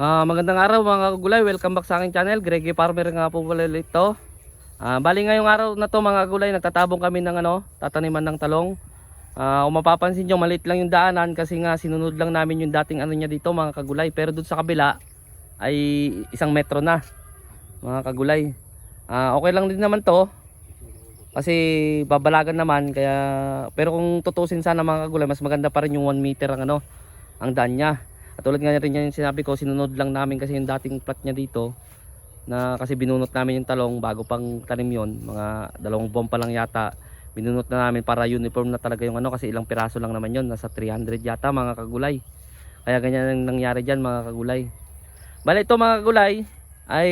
Ah, magandang araw mga kagulay, welcome back sa aking channel. Greggy Farmer nga po pala ito. Ah, bali ngayong araw na to mga kagulay, nagtatabong kami ng ano, tataniman ng talong. Ah, kung mapapansin nyo, maliit lang yung daanan kasi nga sinunod lang namin yung dating ano niya dito mga kagulay. Pero dun sa kabila ay isang metro na mga kagulay. Ah, okay lang din naman to. Kasi babalagan naman kaya pero kung tutusin sana mga kagulay, mas maganda pa rin yung 1 meter ang ano, ang daan niya. At tulad nga rin yan yung sinabi ko, sinunod lang namin kasi yung dating plat niya dito na kasi binunot namin yung talong bago pang tanim yon mga dalawang buwan pa lang yata binunot na namin para uniform na talaga yung ano kasi ilang piraso lang naman yon nasa 300 yata mga kagulay. Kaya ganyan ang nangyari dyan mga kagulay. Bali ito mga kagulay ay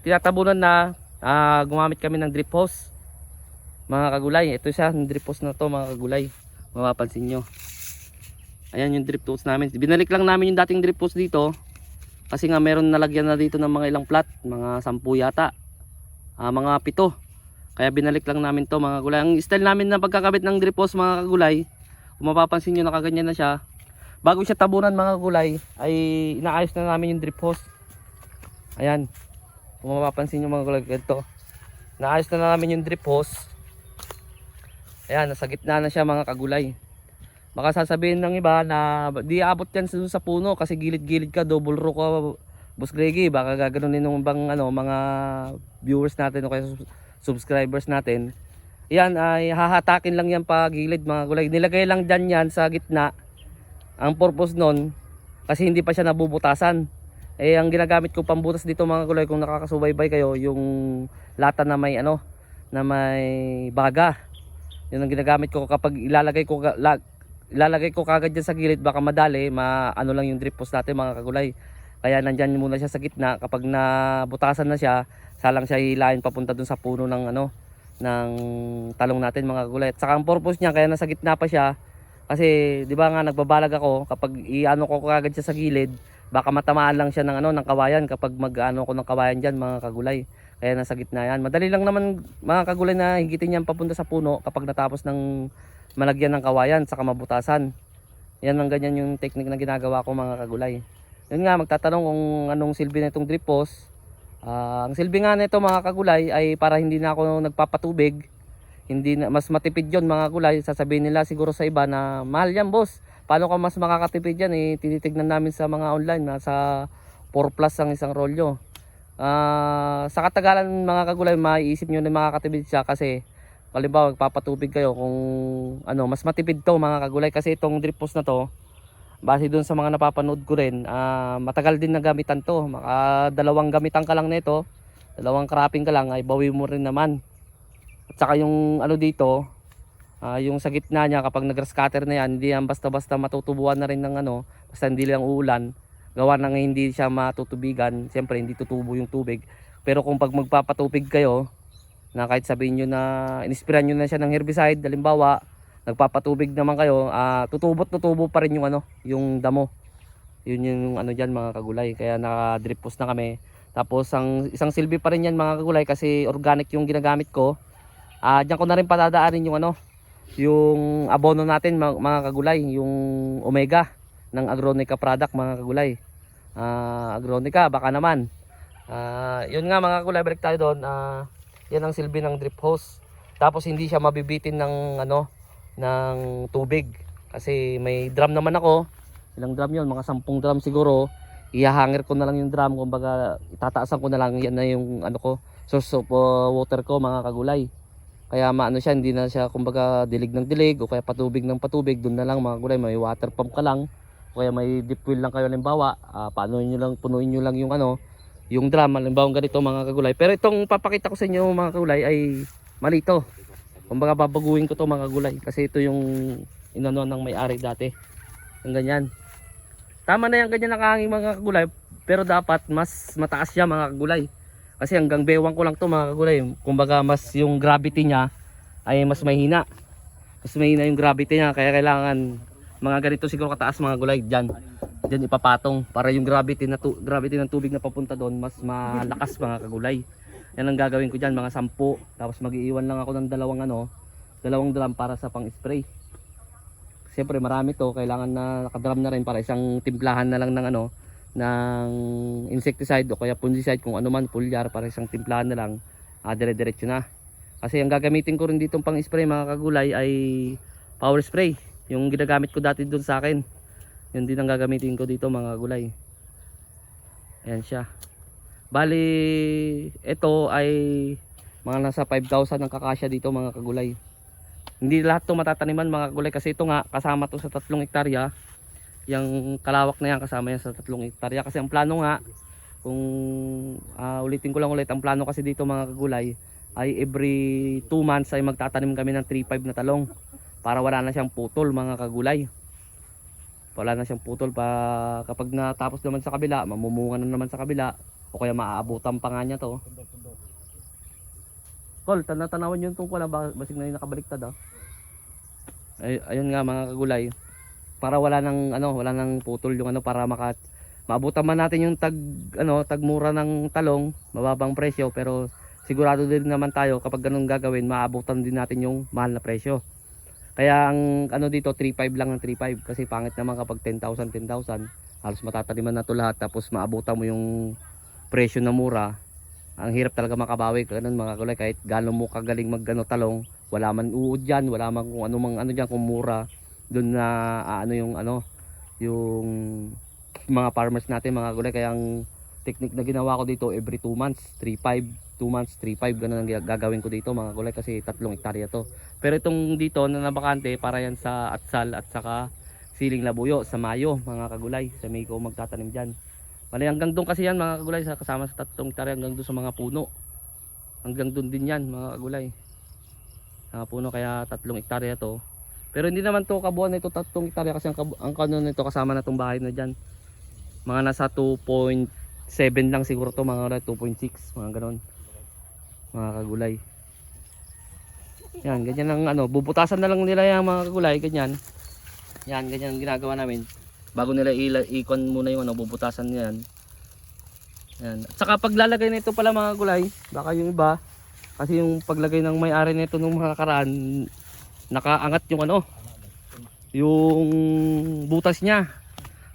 tinatabunan na ah, gumamit kami ng drip hose mga kagulay. Ito siya yung drip hose na to mga kagulay. Mapapansin nyo Ayan yung drip hose namin. Binalik lang namin yung dating drip hose dito. Kasi nga meron nalagyan na dito ng mga ilang plat. Mga sampu yata. Ah, mga pito. Kaya binalik lang namin to mga gulay. Ang style namin na pagkakabit ng drip hose mga kagulay. Kung mapapansin nyo nakaganyan na siya. Bago siya tabunan mga gulay ay inaayos na namin yung drip hose. Ayan. Kung mapapansin nyo mga gulay ito. Naayos na namin yung drip hose. Ayan, nasa gitna na siya mga kagulay. Baka sasabihin ng iba na di abot yan sa, puno kasi gilid-gilid ka, double row ka, Boss Greggy. Baka gaganunin ng bang ano, mga viewers natin o kaya subscribers natin. Yan ay hahatakin lang yan pa gilid mga gulay. Nilagay lang dyan yan sa gitna. Ang purpose nun, kasi hindi pa siya nabubutasan. Eh ang ginagamit ko pambutas dito mga gulay kung nakakasubaybay kayo, yung lata na may ano, na may baga. Yun ang ginagamit ko kapag ilalagay ko ilalagay ko kagad dyan sa gilid baka madali ma ano lang yung drip post natin mga kagulay. Kaya nandyan muna siya sa gitna kapag nabutasan na siya salang siya hilahin papunta dun sa puno ng ano ng talong natin mga kagulay. At saka ang purpose niya kaya nasa gitna pa siya kasi di ba nga nagbabalag ako kapag iano ko kagad siya sa gilid baka matamaan lang siya ng ano ng kawayan kapag mag-ano ko ng kawayan diyan mga kagulay. Kaya nasa gitna yan. Madali lang naman mga kagulay na higitin yan papunta sa puno kapag natapos ng malagyan ng kawayan saka mabutasan. Yan ang ganyan yung technique na ginagawa ko mga kagulay. Yun nga magtatanong kung anong silbi na itong drip hose. Ah, ang silbi nga nito mga kagulay ay para hindi na ako nagpapatubig. Hindi na, mas matipid yon mga kagulay. Sasabihin nila siguro sa iba na mahal yan boss. Paano ka mas makakatipid yan? Eh, tinitignan namin sa mga online nasa 4 plus ang isang rolyo. Ah, sa katagalan mga kagulay maiisip nyo na makakatipid siya kasi Halimbawa, magpapatubig kayo kung ano, mas matipid to mga kagulay kasi itong drip hose na to, base dun sa mga napapanood ko rin, ah, matagal din na gamitan to. Maka dalawang gamitan ka lang nito, dalawang cropping ka lang ay bawi mo rin naman. At saka yung ano dito, ah, yung sa gitna niya kapag nag-grass cutter na yan, hindi yan basta-basta matutubuan na rin ng ano, basta hindi lang uulan. Gawa nang hindi siya matutubigan, siyempre hindi tutubo yung tubig. Pero kung pag magpapatubig kayo, na kahit sabihin nyo na inispiran nyo na siya ng herbicide halimbawa nagpapatubig naman kayo ah tutubot tutubo pa rin yung ano yung damo. Yun yung ano dyan mga kagulay. Kaya naka drip post na kami. Tapos ang isang silbi pa rin yan mga kagulay kasi organic yung ginagamit ko. Ah dyan ko na rin patadaanin yung ano yung abono natin mga, kagulay yung omega ng agronica product mga kagulay. Ah agronica baka naman. Ah yun nga mga kagulay balik tayo doon. Ah yan ang silbi ng drip hose. Tapos hindi siya mabibitin ng ano ng tubig kasi may drum naman ako. Ilang drum 'yon? Mga 10 drum siguro. Ihahanger ko na lang yung drum kumbaga itataasan ko na lang yan na yung ano ko source of uh, water ko mga kagulay. Kaya maano siya hindi na siya kumbaga dilig ng dilig o kaya patubig ng patubig doon na lang mga gulay may water pump ka lang o kaya may deep well lang kayo halimbawa uh, paano niyo lang punuin niyo lang yung ano yung drum halimbawa ganito mga kagulay. Pero itong papakita ko sa inyo mga kagulay ay mali ito kumbaga babaguhin ko to mga kagulay. Kasi ito yung inano ng may-ari dati. Yung ganyan. Tama na yung ganyan nakahanging mga kagulay. Pero dapat mas mataas siya mga kagulay. Kasi hanggang bewang ko lang to mga kagulay. Kumbaga mas yung gravity niya ay mas mahina. Mas mahina yung gravity niya. Kaya kailangan mga ganito siguro kataas mga gulay dyan Diyan ipapatong para yung gravity na gravity ng tubig na papunta doon mas malakas mga kagulay. Yan ang gagawin ko diyan mga sampu. Tapos mag-iiwan lang ako ng dalawang ano, dalawang drum para sa pang-spray. Siyempre marami to, kailangan na nakadrum na rin para isang timplahan na lang ng ano ng insecticide o kaya fungicide kung ano man, foliar para isang timplahan na lang, ah, dire-diretso na. Kasi ang gagamitin ko rin dito pang spray mga kagulay ay power spray. Yung ginagamit ko dati doon sa akin. Yun din ang gagamitin ko dito mga kagulay. Ayan siya. Bali, ito ay mga nasa 5,000 ang kakasya dito mga kagulay. Hindi lahat to matataniman mga kagulay kasi ito nga kasama to sa tatlong hektarya. Yung kalawak na yan kasama yan sa tatlong hektarya kasi ang plano nga kung ah, ulitin ko lang ulit ang plano kasi dito mga kagulay ay every 2 months ay magtatanim kami ng 3-5 na talong para wala na siyang putol mga kagulay wala na siyang putol pa kapag natapos naman sa kabila mamumunga na naman sa kabila o kaya maaabutan pa nga niya to Kol, tanatanawan yung tungkol na ba- basig na yung nakabaliktad ah. Ay, ayun nga mga kagulay. Para wala nang ano, wala nang putol yung ano para maka maabutan man natin yung tag ano, tagmura ng talong, mababang presyo pero sigurado din naman tayo kapag ganun gagawin, maabutan din natin yung mahal na presyo. Kaya ang ano dito 3.5 lang ng 3.5 kasi pangit naman kapag 10,000 10,000 halos matataniman na to lahat tapos maabutan mo yung presyo na mura. Ang hirap talaga makabawi ganun mga kulay. Kahit gaano mo kagaling magano talong wala man uod diyan wala man kung ano mang ano diyan kung mura. Doon na ah, ano yung ano yung mga farmers natin mga kulay. Kaya ang technique na ginawa ko dito every 2 months 3-5 2 months 3-5 ganun ang gag- gagawin ko dito mga kulay kasi tatlong hektarya to pero itong dito na nabakante para yan sa atsal at saka siling labuyo sa Mayo mga kagulay sa May ko magtatanim diyan Bali hanggang doon kasi yan mga kagulay sa kasama sa tatlong hektarya hanggang doon sa mga puno. Hanggang doon din yan mga kagulay. Mga puno kaya tatlong hektarya to. Pero hindi naman to kabuuan nito tatlong hektarya kasi ang, ang kanon nito kasama na tong bahay na diyan. Mga nasa 2.7 lang siguro to mga kagulay, 2.6 mga ganon. Mga kagulay. Yan, ganyan lang ano, bubutasan na lang nila yung mga kagulay, ganyan. Yan, ganyan ang ginagawa namin. Bago nila ila ikon muna yung ano bubutasan niyan yan. At saka paglalagay nito pala mga gulay baka yung iba kasi yung paglagay ng may-ari nito nung mga karaan nakaangat yung ano yung butas niya.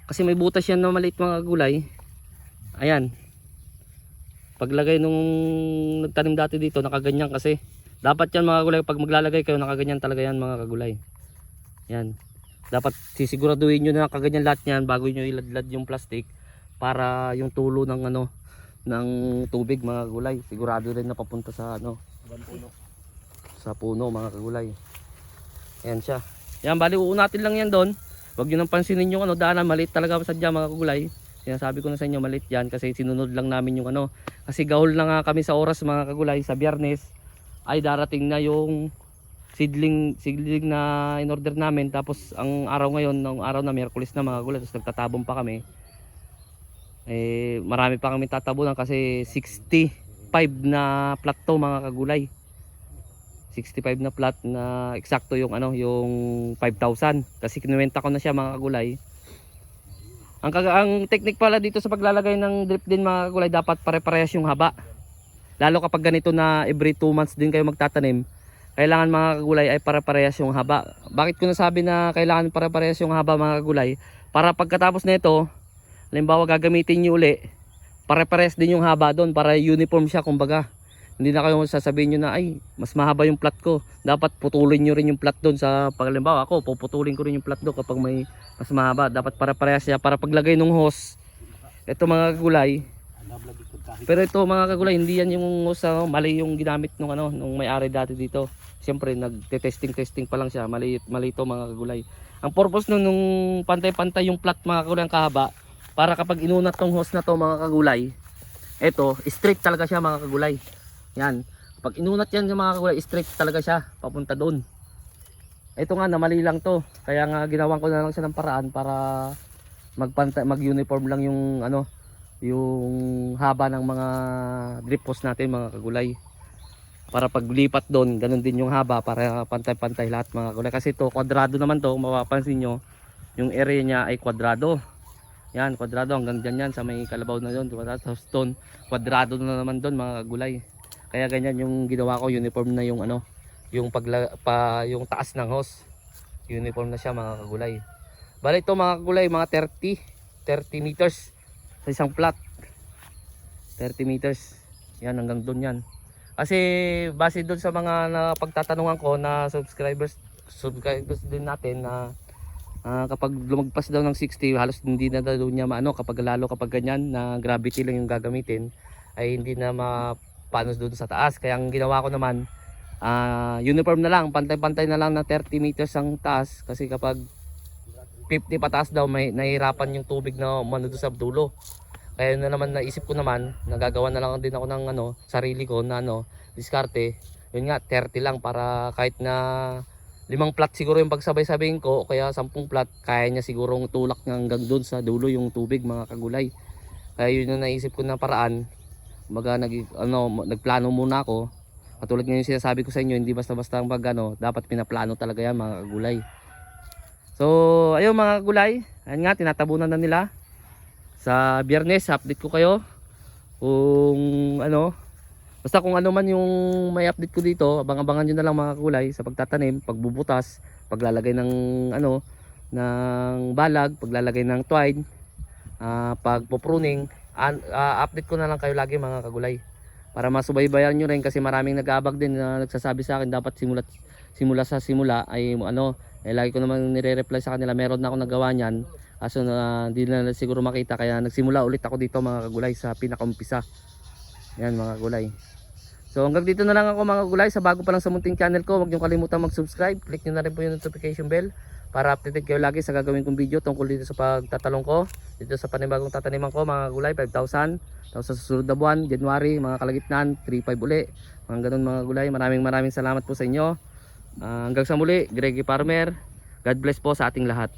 Kasi may butas yan na maliit mga gulay ayan paglagay nung nagtanim dati dito nakaganyan kasi. Dapat yan mga gulay pag maglalagay kayo nakaganyan talaga yan mga kagulay. Yan. Dapat sisiguraduhin nyo na kaganyan lahat niyan bago nyo iladlad yung plastic para yung tulo ng ano ng tubig mga gulay sigurado rin na papunta sa ano sa puno mga kagulay. Ayan siya. Yan bali uunatin lang yan doon. Wag nyo nang pansinin yung ano daanan maliit talaga sadya mga kagulay sinasabi ko na sa inyo maliit yan kasi sinunod lang namin yung ano. Kasi gahol na nga kami sa oras mga kagulay sa biyernes ay darating na yung seedling seedling na in order namin. Tapos ang araw ngayon ng araw na Miyerkules na mga gulay tapos nagtatabon pa kami. Eh marami pa kami tatabunan kasi 65 na plat to mga kagulay. 65 na plat na eksakto yung ano yung 5,000 kasi kinuwenta ko na siya mga kagulay ang, ang technique pala dito sa paglalagay ng drip din mga kagulay dapat pare-parehas yung haba lalo kapag ganito na every 2 months din kayo magtatanim kailangan mga kagulay ay para-parehas yung haba. Bakit ko nasabi na kailangan para-parehas yung haba mga kagulay? Para pagkatapos nito, halimbawa gagamitin nyo uli, pare-parehas din yung haba doon para uniform siya kumbaga. Hindi na kayo sasabihin nyo na ay mas mahaba yung plat ko. Dapat putulin nyo rin yung plat doon sa paglimbawa ako, puputulin ko rin yung plat doon kapag may mas mahaba. Dapat pare-parehas siya para paglagay ng hose. Ito mga kagulay, pero ito mga kagulay, hindi yan yung sa mali yung ginamit nung ano, nung may-ari dati dito. Siyempre nagte-testing testing pa lang siya, mali mali ito mga kagulay. Ang purpose nung, nung pantay-pantay yung plat mga kagulay ang kahaba para kapag inunat tong hose na to mga kagulay, ito straight talaga siya mga kagulay. Yan. Pag inunat yan yung mga kagulay, straight talaga siya papunta doon. Ito nga na mali lang to. Kaya nga ginawan ko na lang siya ng paraan para magpantay mag-uniform lang yung ano yung haba ng mga drip post natin mga kagulay para paglipat doon ganun din yung haba para pantay-pantay lahat mga kagulay kasi to kwadrado naman to mapapansin nyo yung area niya ay kwadrado yan kwadrado hanggang dyan yan sa may kalabaw na doon tapos doon kwadrado na naman doon mga kagulay kaya ganyan yung ginawa ko uniform na yung ano yung pagla, pa, yung taas ng hose uniform na siya mga kagulay bali ito mga kagulay mga 30 30 meters sa isang plot. 30 meters. Yan hanggang doon yan. Kasi base doon sa mga napagtatanungan ko na subscribers subscribers din natin na ah, kapag lumagpas daw ng 60 halos hindi na daw niya maano kapag lalo kapag ganyan na gravity lang yung gagamitin ay hindi na mapano doon sa taas. Kaya ang ginawa ko naman ah, uniform na lang, pantay-pantay na lang na 30 meters ang taas kasi kapag 50 pataas daw may nahihirapan yung tubig na umano doon sa dulo. Kaya na naman naisip ko naman, nagagawa na lang din ako ng ano, sarili ko na ano, diskarte. Yun nga, 30 lang para kahit na limang plat siguro yung pagsabay-sabayin ko, kaya sampung plat, kaya niya sigurong tulak niya hanggang doon sa dulo yung tubig mga kagulay. Kaya yun yung naisip ko na paraan. Baga nag, ano, nagplano muna ako. Katulad ngayon sinasabi ko sa inyo, hindi basta-basta ang pag ano, dapat pinaplano talaga yan mga kagulay. So, ayun mga kagulay, ayun nga, tinatabunan na nila. Sa biyernes, update ko kayo kung ano, basta kung ano man yung may update ko dito, abang-abangan nyo na lang mga kulay sa pagtatanim, pagbubutas, paglalagay ng ano, ng balag, paglalagay ng twine, ah pagpo-pruning, an- ah, update ko na lang kayo lagi mga kagulay. Para masubaybayan nyo rin kasi maraming nag-aabag din na nagsasabi sa akin dapat simula simula sa simula ay ano, eh, lagi ko naman nire-reply sa kanila, meron na ako nagawa niyan. Kaso na hindi na siguro makita kaya nagsimula ulit ako dito mga kagulay sa pinakaumpisa. Yan mga gulay. So hanggang dito na lang ako mga gulay sa bago pa lang sa munting channel ko. Huwag niyo kalimutan mag-subscribe. Click niyo na rin po yung notification bell para updated kayo lagi sa gagawin kong video tungkol dito sa pagtatalong ko. Dito sa panibagong tataniman ko mga gulay 5,000. Tapos sa susunod na buwan, January, mga kalagitnaan 3,500 uli. Mga ganun mga gulay. Maraming maraming salamat po sa inyo. Ah, hanggang sa muli, Greggy Farmer. God bless po sa ating lahat.